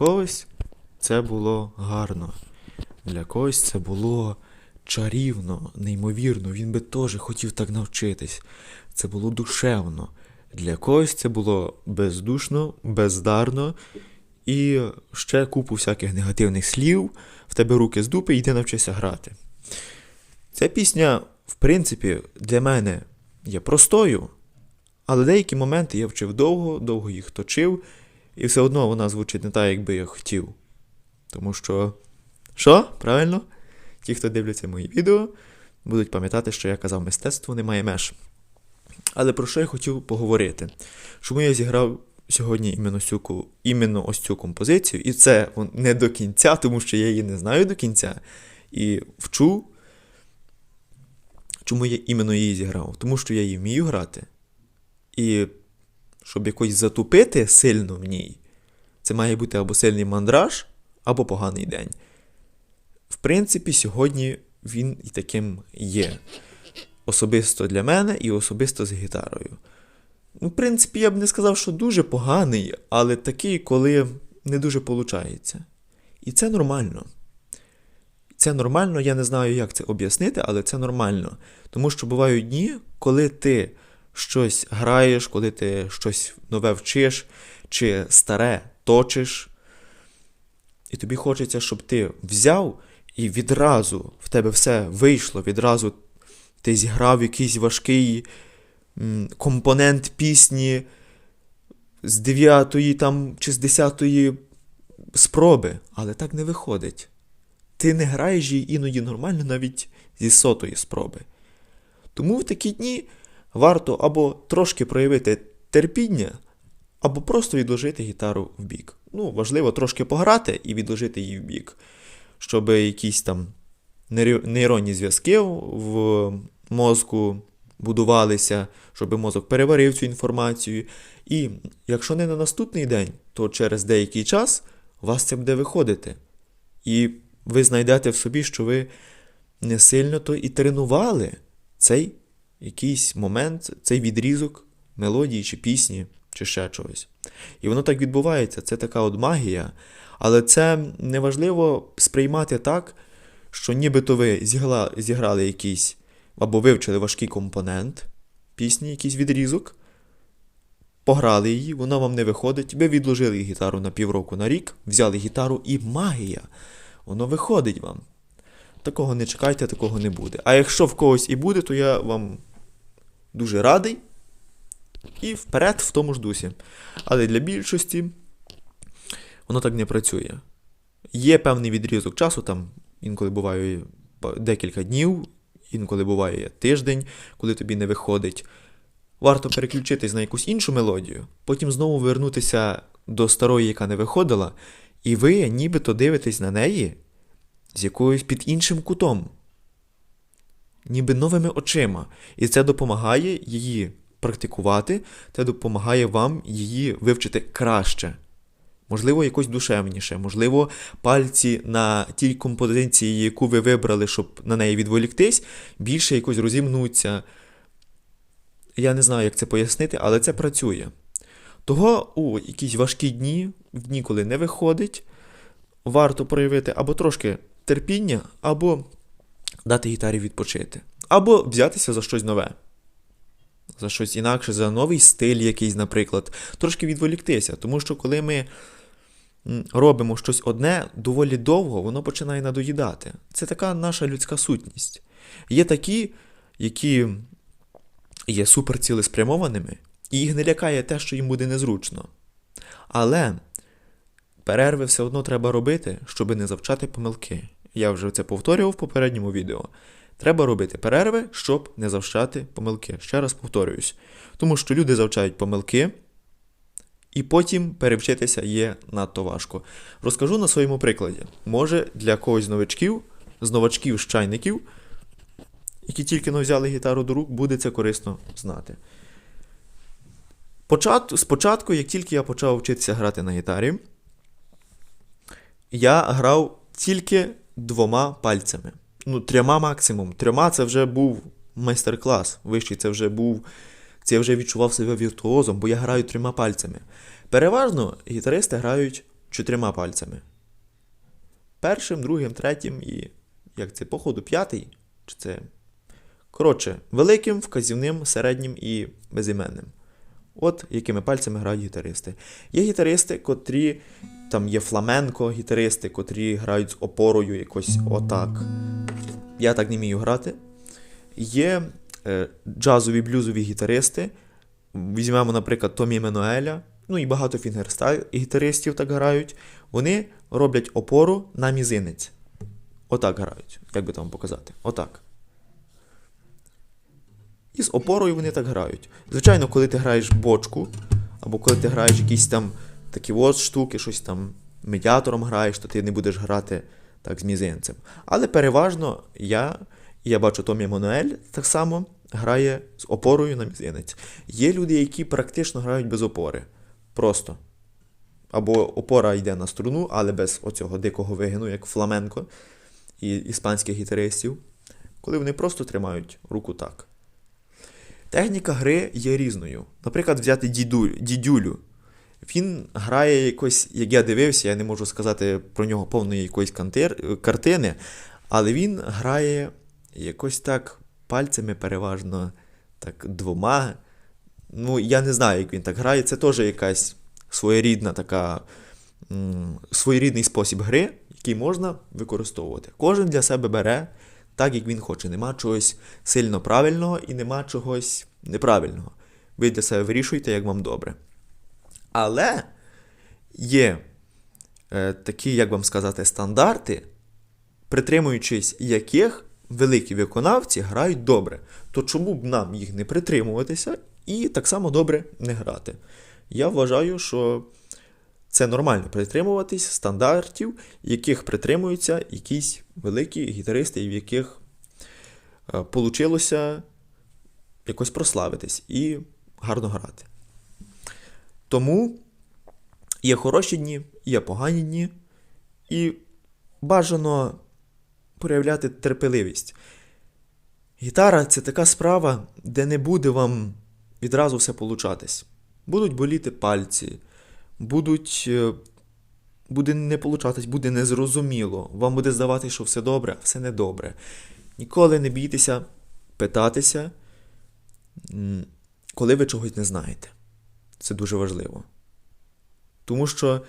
когось це було гарно. Для когось це було чарівно, неймовірно. Він би теж хотів так навчитись. Це було душевно. Для когось це було бездушно, бездарно і ще купу всяких негативних слів. В тебе руки з дупи, йди навчися грати. Ця пісня, в принципі, для мене є простою, але деякі моменти я вчив довго, довго їх точив, і все одно вона звучить не так, як би я хотів. Тому що. Що? Правильно? Ті, хто дивляться мої відео, будуть пам'ятати, що я казав, мистецтво не має меж. Але про що я хотів поговорити? Чому я зіграв сьогодні іменно, цю, іменно ось цю композицію, і це не до кінця, тому що я її не знаю до кінця. І вчу, чому я іменно її зіграв? Тому що я її вмію грати. І щоб якось затупити сильно в ній, це має бути або сильний мандраж, або поганий день. В принципі, сьогодні він і таким є. Особисто для мене і особисто з гітарою. Ну, в принципі, я б не сказав, що дуже поганий, але такий, коли не дуже виходить. І це нормально. Це нормально, я не знаю, як це об'яснити, але це нормально. Тому що бувають дні, коли ти щось граєш, коли ти щось нове вчиш, чи старе точиш, і тобі хочеться, щоб ти взяв і відразу в тебе все вийшло, відразу ти зіграв якийсь важкий компонент пісні з 9 там, чи з 10 спроби, але так не виходить. Ти не граєш її іноді нормально навіть зі сотої спроби. Тому в такі дні варто або трошки проявити терпіння, або просто відложити гітару в бік. Ну, важливо трошки пограти і відложити її в бік, щоб якісь там нейронні зв'язки в мозку будувалися, щоб мозок переварив цю інформацію. І якщо не на наступний день, то через деякий час у вас це буде виходити. І ви знайдете в собі, що ви не сильно то і тренували цей якийсь момент, цей відрізок мелодії чи пісні, чи ще чогось. І воно так відбувається, це така от магія. Але це неважливо сприймати так, що нібито ви зігла, зіграли якийсь або вивчили важкий компонент пісні, якийсь відрізок, пограли її, вона вам не виходить, ви відложили гітару на півроку на рік, взяли гітару і магія. Воно виходить вам. Такого не чекайте, такого не буде. А якщо в когось і буде, то я вам дуже радий. І вперед в тому ж дусі. Але для більшості воно так не працює. Є певний відрізок часу, там інколи буває декілька днів, інколи буває тиждень, коли тобі не виходить. Варто переключитись на якусь іншу мелодію, потім знову вернутися до старої, яка не виходила, і ви нібито дивитесь на неї з якоюсь під іншим кутом, ніби новими очима. І це допомагає її практикувати, це допомагає вам її вивчити краще. Можливо, якось душевніше, можливо, пальці на тій композиції, яку ви вибрали, щоб на неї відволіктись, більше якось розімнуться. Я не знаю, як це пояснити, але це працює. Того у якісь важкі дні, в дні, коли не виходить, варто проявити або трошки терпіння, або дати гітарі відпочити, або взятися за щось нове. За щось інакше, за новий стиль якийсь, наприклад, трошки відволіктися. Тому що коли ми робимо щось одне доволі довго, воно починає надоїдати. Це така наша людська сутність. Є такі, які є суперцілеспрямованими, і їх не лякає те, що їм буде незручно. Але перерви все одно треба робити, щоб не завчати помилки. Я вже це повторював в попередньому відео. Треба робити перерви, щоб не завчати помилки. Ще раз повторююсь. Тому що люди завчають помилки, і потім перевчитися є надто важко. Розкажу на своєму прикладі. Може, для когось з новачків, з новачків з чайників, які тільки но взяли гітару до рук, буде це корисно знати. Почат... Спочатку, як тільки я почав вчитися грати на гітарі, я грав тільки двома пальцями. Ну, трьома максимум. Трьома це вже був майстер-клас. Вищий це вже був. Це я вже відчував себе віртуозом, бо я граю трьома пальцями. Переважно гітаристи грають чотирма пальцями. Першим, другим, третім і. Як це, походу, п'ятий? Чи це. Коротше, великим, вказівним, середнім і безіменним. От якими пальцями грають гітаристи. Є гітаристи, котрі. Там є фламенко гітаристи, котрі грають з опорою якось отак. Я так не вмію грати. Є е, джазові блюзові гітаристи. Візьмемо, наприклад, Томі Менуеля, ну і багато фінгерстайл гітаристів так грають. Вони роблять опору на мізинець. Отак грають. Як би там показати? Отак. І з опорою вони так грають. Звичайно, коли ти граєш бочку, або коли ти граєш якісь там такі от штуки, щось там медіатором граєш, то ти не будеш грати так з мізинцем. Але переважно я, я бачу Томі Мануель так само грає з опорою на мізинець. Є люди, які практично грають без опори. Просто. Або опора йде на струну, але без оцього дикого вигину, як фламенко і іспанських гітаристів, коли вони просто тримають руку так. Техніка гри є різною. Наприклад, взяти діду, дідюлю. Він грає якось, як я дивився, я не можу сказати про нього повної якоїсь картини, але він грає якось так пальцями переважно так двома. Ну, я не знаю, як він так грає. Це теж якась своєрідна така, своєрідний спосіб гри, який можна використовувати. Кожен для себе бере так, як він хоче. Нема чогось сильно правильного і нема чогось неправильного. Ви для себе вирішуєте, як вам добре. Але є е, такі, як вам сказати, стандарти, притримуючись яких великі виконавці грають добре. То чому б нам їх не притримуватися і так само добре не грати? Я вважаю, що це нормально притримуватись стандартів, яких притримуються якісь великі гітаристи, в яких е, получилося якось прославитись і гарно грати. Тому є хороші дні, є погані дні, і бажано проявляти терпеливість. Гітара це така справа, де не буде вам відразу все получатись. Будуть боліти пальці, будуть, е, буде не получатись, буде незрозуміло. Вам буде здавати, що все добре, а все недобре. Ніколи не бійтеся питатися, коли ви чогось не знаєте. Це дуже важливо. Тому що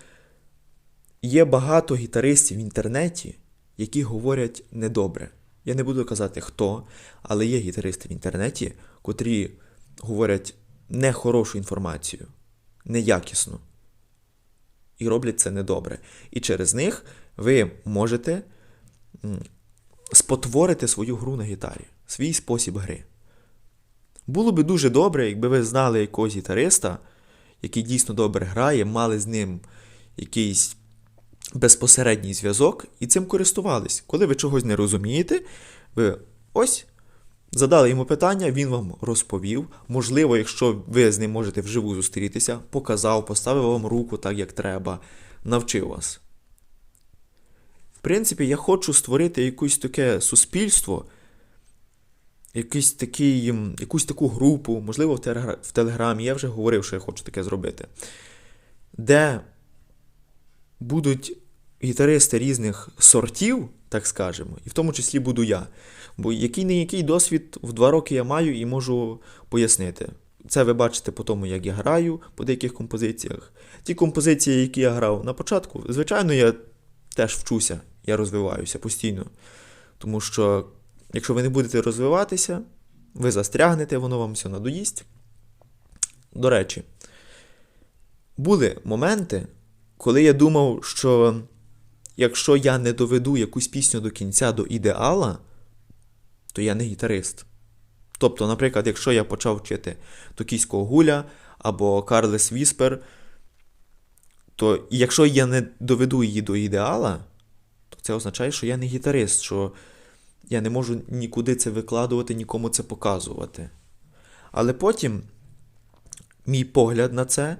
є багато гітаристів в інтернеті, які говорять недобре. Я не буду казати хто, але є гітаристи в інтернеті, котрі говорять нехорошу інформацію, неякісну. І роблять це недобре. І через них ви можете спотворити свою гру на гітарі, свій спосіб гри. Було би дуже добре, якби ви знали якогось гітариста, який дійсно добре грає, мали з ним якийсь безпосередній зв'язок і цим користувались. Коли ви чогось не розумієте, ви ось задали йому питання, він вам розповів. Можливо, якщо ви з ним можете вживу зустрітися, показав, поставив вам руку так, як треба, навчив вас. В принципі, я хочу створити якусь таке суспільство, якийсь такий, якусь таку групу, можливо, в Телеграмі, я вже говорив, що я хочу таке зробити, де будуть гітаристи різних сортів, так скажемо, і в тому числі буду я. Бо який не який досвід в два роки я маю і можу пояснити. Це ви бачите по тому, як я граю по деяких композиціях. Ті композиції, які я грав на початку, звичайно, я теж вчуся, я розвиваюся постійно. Тому що, якщо ви не будете розвиватися, ви застрягнете, воно вам все надоїсть. До речі, були моменти, коли я думав, що якщо я не доведу якусь пісню до кінця до ідеала, то я не гітарист. Тобто, наприклад, якщо я почав вчити Токійського гуля або Карлес Віспер, то якщо я не доведу її до ідеала, то це означає, що я не гітарист, що я не можу нікуди це викладувати, нікому це показувати. Але потім мій погляд на це,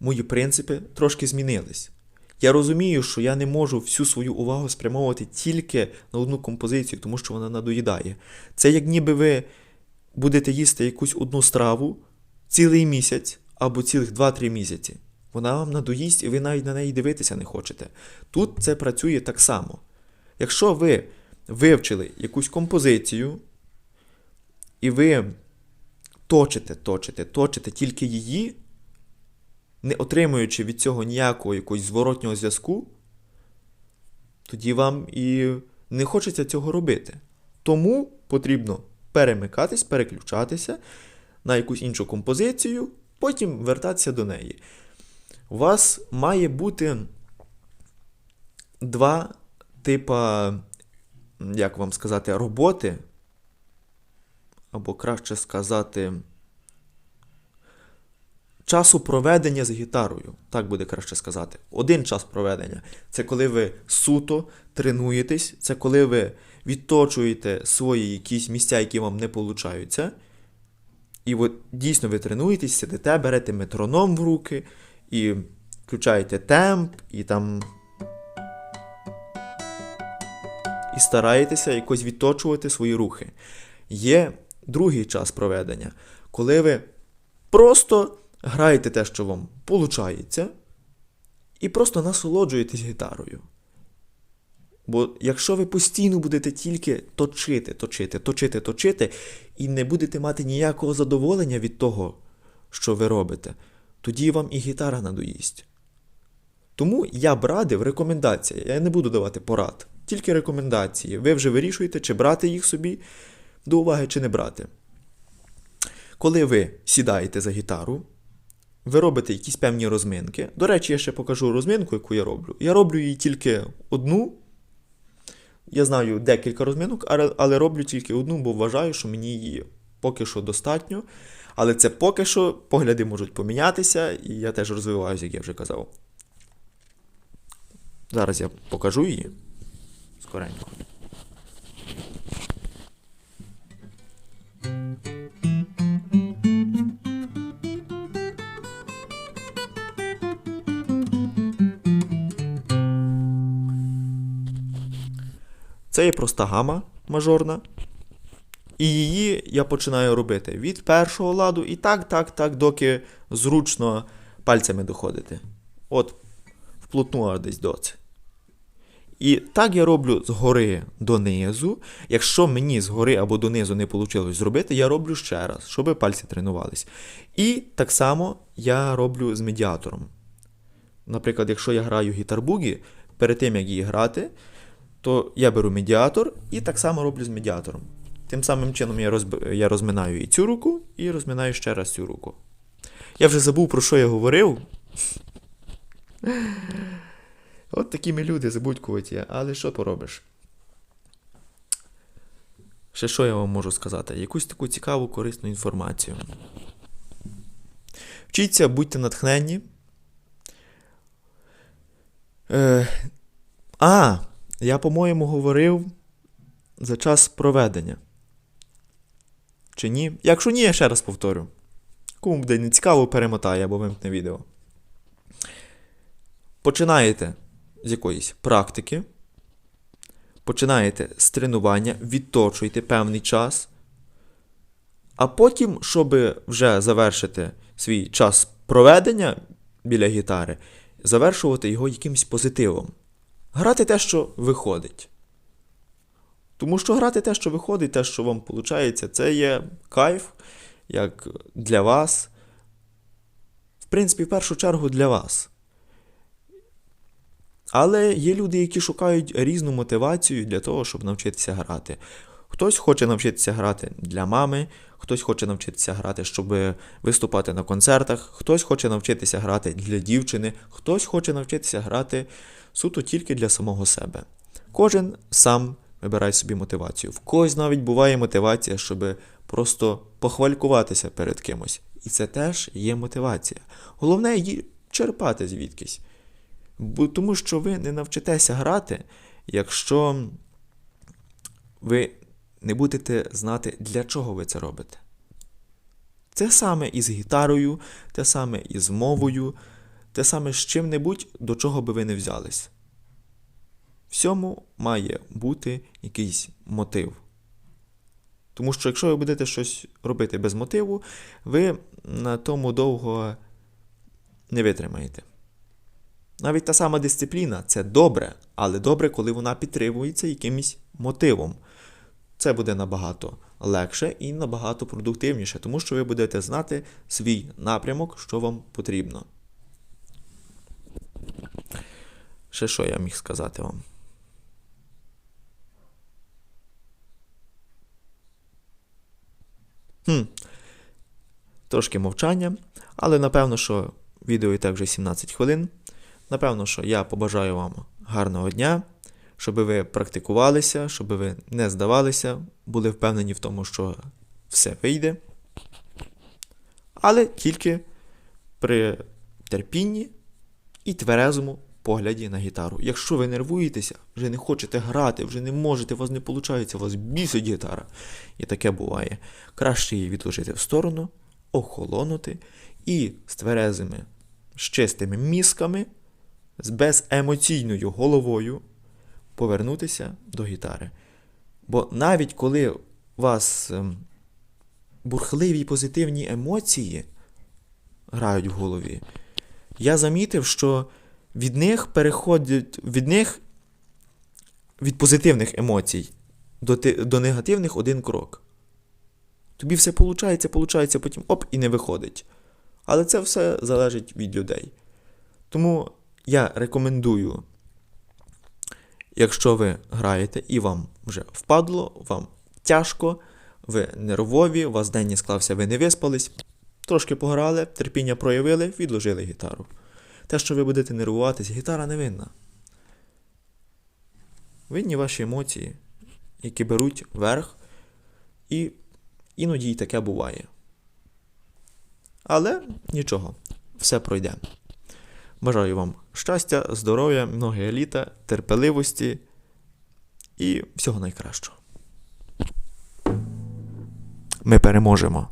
мої принципи трошки змінились. Я розумію, що я не можу всю свою увагу спрямовувати тільки на одну композицію, тому що вона надоїдає. Це як ніби ви будете їсти якусь одну страву цілий місяць або цілих 2-3 місяці. Вона вам надоїсть, і ви навіть на неї дивитися не хочете. Тут це працює так само. Якщо ви вивчили якусь композицію, і ви точите, точите, точите тільки її, не отримуючи від цього ніякого якогось зворотнього зв'язку, тоді вам і не хочеться цього робити. Тому потрібно перемикатись, переключатися на якусь іншу композицію, потім вертатися до неї. У вас має бути два типа, як вам сказати, роботи, або краще сказати, часу проведення з гітарою. Так буде краще сказати. Один час проведення це коли ви суто тренуєтесь, це коли ви відточуєте свої якісь місця, які вам не получаються. І от дійсно ви тренуєтесь, сидите, берете метроном в руки і включаєте темп, і там. І стараєтеся якось відточувати свої рухи. Є другий час проведення, коли ви просто граєте те, що вам виходить, і просто насолоджуєтесь гітарою. Бо якщо ви постійно будете тільки точити, точити, точити, точити, і не будете мати ніякого задоволення від того, що ви робите, тоді вам і гітара надоїсть. Тому я б радив рекомендації. Я не буду давати порад, тільки рекомендації. Ви вже вирішуєте, чи брати їх собі до уваги, чи не брати. Коли ви сідаєте за гітару, ви робите якісь певні розминки. До речі, я ще покажу розминку, яку я роблю. Я роблю її тільки одну. Я знаю декілька розминок, але- роблю тільки одну, бо вважаю, що мені її поки що достатньо. Але це поки що погляди можуть помінятися, і я теж розвиваюся, як я вже казав. Зараз я покажу її скоренько. Це є проста гама мажорна. І її я починаю робити від першого ладу і так, так, так, доки зручно пальцями доходити. От, вплотну десь до це. І так я роблю згори донизу. Якщо мені згори або донизу не вийшло зробити, я роблю ще раз, щоб пальці тренувались. І так само я роблю з медіатором. Наприклад, якщо я граю гітар-бугі, перед тим як її грати, то я беру медіатор і так само роблю з медіатором. Тим самим чином я, розб... я розминаю і цю руку, і розминаю ще раз цю руку. Я вже забув, про що я говорив. От такі ми люди забудькуваті, але що поробиш? Ще що я вам можу сказати? Якусь таку цікаву, корисну інформацію. Вчіться, будьте натхненні. Е... А, я, по-моєму, говорив за час проведення. Чи ні? Якщо ні, я ще раз повторю. Кому буде не цікаво, перемотає або вимкне відео. Починаєте з якоїсь практики. Починаєте з тренування, відточуєте певний час. А потім, щоб вже завершити свій час проведення біля гітари, завершувати його якимось позитивом. Грати те, що виходить. Тому що грати те, що виходить, те, що вам виходить, це є кайф, як для вас. В принципі, в першу чергу для вас. Але є люди, які шукають різну мотивацію для того, щоб навчитися грати. Хтось хоче навчитися грати для мами, хтось хоче навчитися грати, щоб виступати на концертах, хтось хоче навчитися грати для дівчини, хтось хоче навчитися грати суто тільки для самого себе. Кожен сам вибирає собі мотивацію. В когось навіть буває мотивація, щоб просто похвалькуватися перед кимось. І це теж є мотивація. Головне її черпати звідкись. Тому що ви не навчитеся грати, якщо ви не будете знати, для чого ви це робите. Те саме і з гітарою, те саме і з мовою, те саме з чим-небудь, до чого би ви не взялись. Всьому має бути якийсь мотив. Тому що якщо ви будете щось робити без мотиву, ви на тому довго не витримаєте. Навіть та сама дисципліна це добре, але добре, коли вона підтримується якимось мотивом. Це буде набагато легше і набагато продуктивніше, тому що ви будете знати свій напрямок, що вам потрібно. Ще що я міг сказати вам? Хм. Трошки мовчання, але напевно, що відео і так вже 17 хвилин. Напевно, що я побажаю вам гарного дня, щоб ви практикувалися, щоб ви не здавалися, були впевнені в тому, що все вийде. Але тільки при терпінні і тверезому погляді на гітару. Якщо ви нервуєтеся, вже не хочете грати, вже не можете, у вас не виходить, у вас бісить гітара. І таке буває. Краще її відложити в сторону, охолонути і з тверезими, з чистими мізками, з беземоційною головою повернутися до гітари. Бо навіть коли у вас ем, бурхливі позитивні емоції грають в голові, я замітив, що від них переходять від них від позитивних емоцій до, до негативних один крок. Тобі все получається, получається, потім оп, і не виходить. Але це все залежить від людей. Тому я рекомендую, якщо ви граєте і вам вже впадло, вам тяжко, ви нервові, у вас день не склався, ви не виспались, трошки пограли, терпіння проявили, відложили гітару. Те, що ви будете нервуватись, гітара не винна. Винні ваші емоції, які беруть верх, і іноді й таке буває. Але нічого, все пройде. Бажаю вам щастя, здоров'я, многих літа, терпеливості і всього найкращого. Ми переможемо.